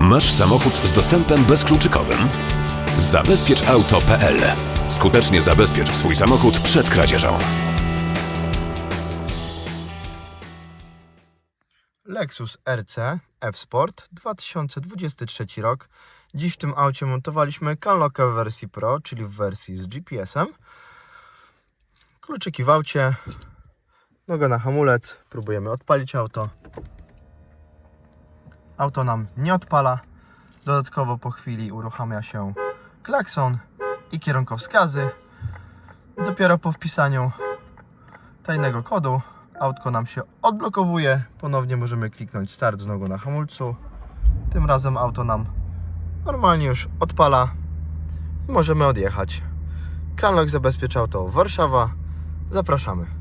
Masz samochód z dostępem bezkluczykowym? Zabezpieczauto.pl Skutecznie zabezpiecz swój samochód przed kradzieżą. Lexus RC F-Sport 2023 rok. Dziś w tym aucie montowaliśmy Canlocka w wersji Pro, czyli w wersji z GPS-em. Kluczyki w aucie, noga na hamulec, próbujemy odpalić auto. Auto nam nie odpala. Dodatkowo po chwili uruchamia się klakson i kierunkowskazy. Dopiero po wpisaniu tajnego kodu autko nam się odblokowuje. Ponownie możemy kliknąć start z nogą na hamulcu. Tym razem auto nam normalnie już odpala i możemy odjechać. Canlock zabezpieczał to Warszawa. Zapraszamy.